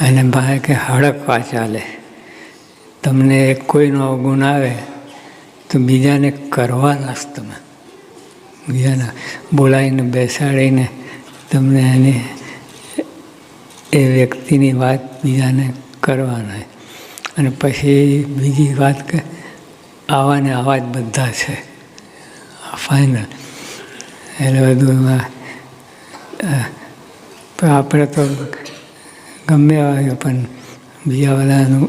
અને ભાઈ કે હડકવા ચાલે તમને કોઈનો અવગુણ આવે, તો બીજાને કરવાના લાશ તમે. બીજાને બોલાવીને બેસાડીને તમને એની, એ વ્યક્તિની વાત બીજાને કરવાના અને પછી બીજી વાત કે, આવા ને આવા જ બધા છે. ફાઇનલ એટલે બધું એમાં આપણે તો ગમે આવે પણ બીજા બધાનું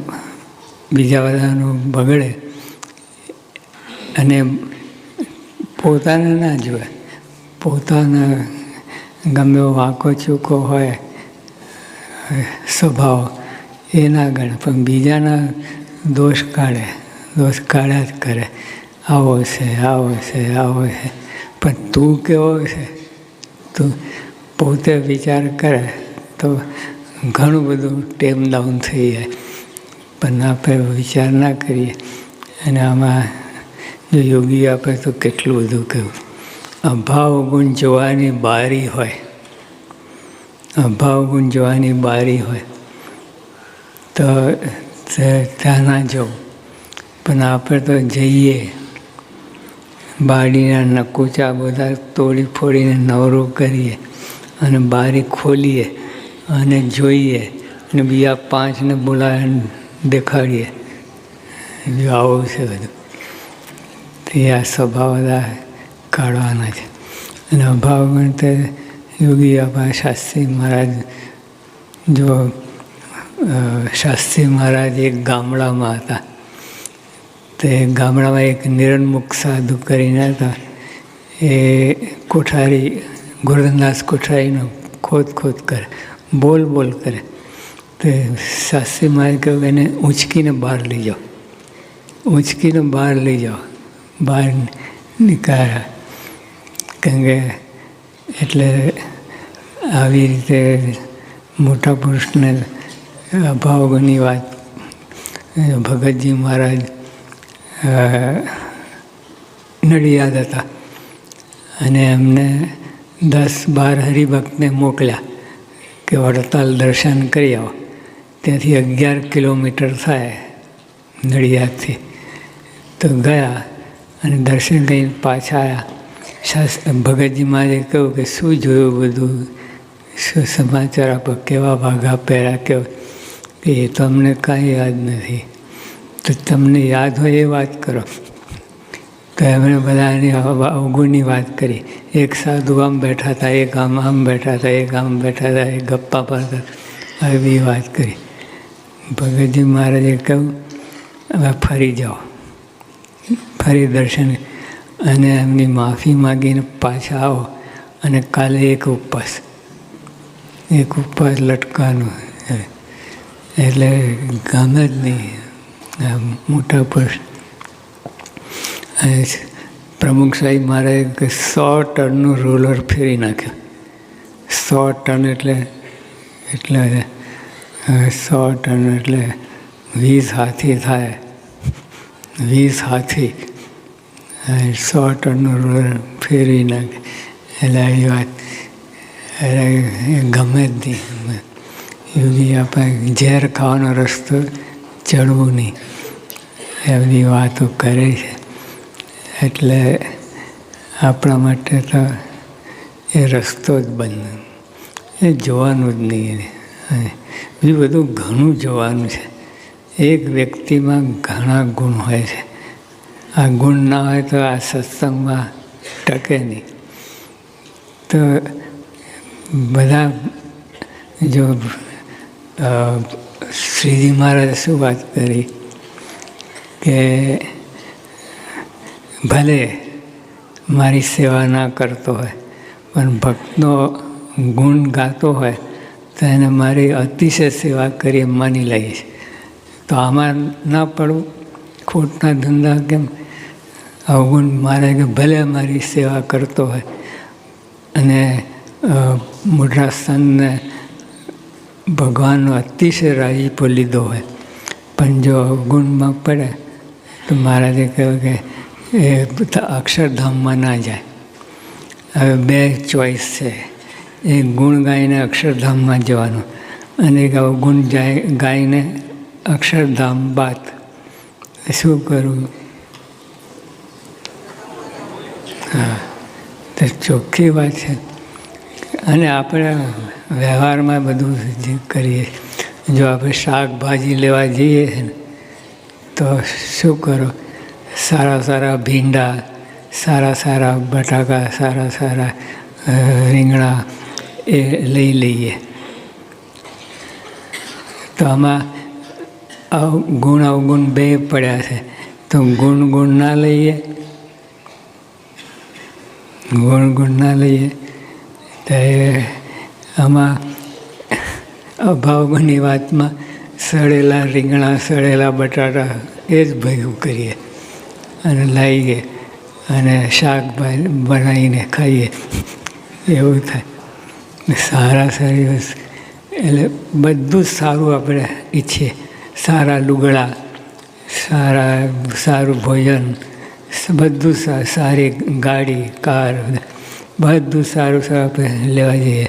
બીજા બધાનું બગડે અને પોતાને ના જોવે પોતાના ગમે વાંકો ચૂકો હોય, સ્વભાવ, એ ના ગણે, પણ બીજાના દોષ કાઢે, દોષ કાઢ્યા જ કરે. આવો છે આવો છે આવો છે. પણ તું કેવો છે? તું પોતે વિચાર કરે તો ઘણું બધું ટેમ ડાઉન થઈ જાય. પણ આપણે વિચાર ના કરીએ. અને આમાં જો યોગી આપે તો કેટલું બધું કહ્યું. અભાવ ગુણ જોવાની બારી હોય. અભાવ ગુણ જોવાની બારી હોય. તો ત્યાં ના જવું. પણ આપણે તો જઈએ. બારીના નકુચા બધા તોડી ફોડીને નવરો કરીએ. અને બારી ખોલીએ. અને જોઈએ અને બીજા પાંચને બોલાવીને દેખાડીએ. જો આવું છે બધું. તે આ સ્વભાવ બધા કાઢવાના છે. અને અભાવ ગણતે યોગી આભા શાસ્ત્રી મહારાજ જો શાસ્ત્રી મહારાજ એક ગામડામાં હતા. તે ગામડામાં એક નિરણમુખ સાધુ કરીને હતા. એ કોઠારી, ગોરધનદાસ કોઠારીનો ખોદ ખોદ કરે. બોલ બોલ કરે. તે સાસરી મારે કહ્યું એને ઊંચકીને બહાર લઈ જાઓ. ઊંચકીને બહાર લઈ જાઓ. બહાર નીકાળ્યા. કારણ કે એટલે આવી રીતે મોટા પુરુષને અભાવની વાત. ભગતજી મહારાજ નડિયાદ હતા. અને એમને દસ બાર હરિભક્તને મોકલ્યા. કે વડતાલ દર્શન કરી આવો ત્યાંથી અગિયાર કિલોમીટર થાય નડિયાદથી. તો ગયા અને દર્શન કરીને પાછા આવ્યા શાસ્ત્ર ભગતજી મહારાજે કહ્યું કે શું જોયું બધું? શું સમાચાર આપો? કેવા ભાગા પહેર્યા? કેવા? કે એ તો અમને કાંઈ યાદ નથી. તો તમને યાદ હોય એ વાત કરો. તો એમણે બધાની અવગુણની વાત કરી. એક સાધુ આમ બેઠા હતા, એક આમ આમ બેઠા હતા, એક આમ બેઠા હતા, એક ગપ્પા પાડતા આવી વાત કરી. ભગતજી મહારાજે કહ્યું, હવે ફરી જાઓ. ફરી દર્શન અને એમની માફી માગીને પાછા આવો. અને કાલે એક ઉપવાસ. એક ઉપવાસ લટકાનું એટલે ગમે જ નહીં. મોટા પુરુષ. પ્રમુખ સાહેબ મારે સો ટનનું રોલર ફેરી નાખ્યું. સો ટન એટલે એટલે સો ટન એટલે વીસ હાથી થાય. વીસ હાથી. સો ટનનું રોલર ફેરવી નાખે. એટલે એ વાત, એટલે ગમે જ નહીં. યોગી આપણે ઝેર ખાવાનો રસ્તો ચડવું નહીં. એ વાતો કરે છે. એટલે આપણા માટે તો એ રસ્તો જ બંધ એ જોવાનું જ નહીં બીજું બધું ઘણું જોવાનું છે. એક વ્યક્તિમાં ઘણા ગુણ હોય છે. આ ગુણ ના હોય તો આ સત્સંગમાં ટકે નહીં. તો બધા જો શ્રીજી મહારાજે શું વાત કરી કે ભલે મારી સેવા ના કરતો હોય, પણ ભક્તનો ગુણ ગાતો હોય, તો એને મારી અતિશય સેવા કરી માની લઈશ. તો આમાં ના પડવું, ખોટના ધંધા કેમ? અવગુણ મારે કે ભલે મારી સેવા કરતો હોય, અને મોટા સંતને ભગવાનનો અતિશય રાજીપો લીધો હોય. પણ જો અવગુણમાં પડે, તો મહારાજે કહ્યું કે એ અક્ષરધામમાં ના જાય. હવે બે ચોઈસ છે. એક ગુણ ગાઈને અક્ષરધામમાં જવાનું અને અવગુણ જાય ગાઈને અક્ષરધામ બાદ. શું કરવું હા, તો ચોખ્ખી વાત છે. અને આપણે વ્યવહારમાં બધું જે કરીએ, જો આપણે શાકભાજી લેવા જઈએ ને, તો શું કરો? સારા સારા ભીંડા, સારા સારા બટાકા, સારા સારા રીંગણા એ લઈ લઈએ. તો આમાં ગુણ અવગુણ બે પડ્યા છે. તો ગુણ ગુણ ના લઈએ. ગુણ ગુણ ના લઈએ. તો એ આમાં અભાવગુણની વાતમાં સડેલા રીંગણા, સડેલા બટાટા એ જ ભેગું કરીએ. અને લાવીએ અને શાક બનાવીને ખાઈએ. એવું થાય. સારા શરીર એટલે બધું જ સારું આપણે ઈચ્છીએ. સારા લુગડા, સારા, સારું ભોજન બધું સારી ગાડી, કાર, બધું. સારું સારું આપણે લેવા જઈએ.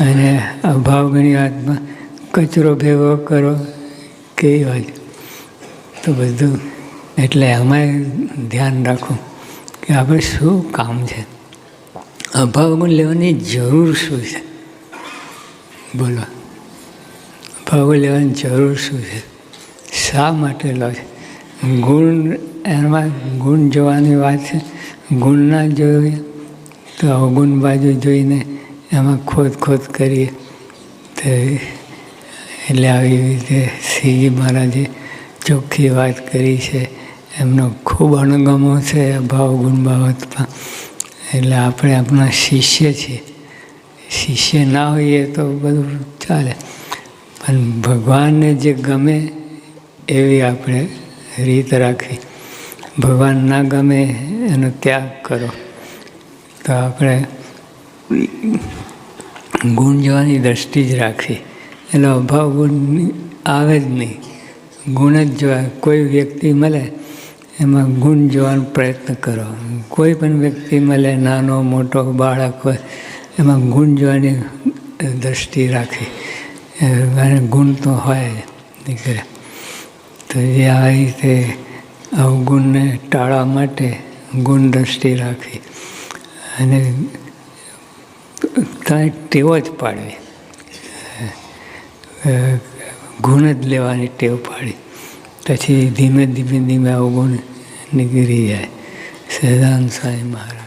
અને અભાવગણી વાતમાં કચરો ભેગો કરો, કેવી વાત. તો બધું એટલે એમાં ધ્યાન રાખો કે આપણે શું કામ છે. અભાવગુણ લેવાની જરૂર શું છે? બોલો. અભાવગુણ લેવાની જરૂર શું છે? શા માટે લો છે? ગુણ, એમાં ગુણ જોવાની વાત છે? ગુણ ના જોઈએ તો અવગુણ બાજુ જોઈને એમાં ખોદ ખોદ કરીએ. તો એટલે આવી રીતે શ્રીજી મહારાજે ચોખ્ખી વાત કરી છે. એમનો ખૂબ અણગમો છે, અભાવ ગુણ બાબતમાં એટલે આપણે આપણા શિષ્ય છીએ. શિષ્ય ના હોઈએ તો બધું ચાલે. પણ ભગવાનને જે ગમે એવી આપણે રીત રાખવી. ભગવાન ના ગમે એનો ત્યાગ કરો. તો આપણે ગુણ જોવાની દ્રષ્ટિ જ રાખવી. એટલે અભાવ ગુણ આવે જ નહીં. ગુણ જ જોવા કોઈ વ્યક્તિ મળે એમાં ગુણ જોવાનો પ્રયત્ન કરો. કોઈ પણ વ્યક્તિ મળે, નાનો, મોટો, બાળક હોય, એમાં ગુણ જોવાની દ્રષ્ટિ રાખી. ગુણ તો હોય દીકરા. તો એ આ રીતે અવગુણને ટાળવા માટે ગુણ દ્રષ્ટિ રાખી. અને કાંઈ ટેવ જ પાડવી. ગુણ જ લેવાની ટેવ પાડી પછી ધીમે ધીમે ધીમે અવગુણ નીકળી જાય. સહેદાન સાંઈ મહારાજ.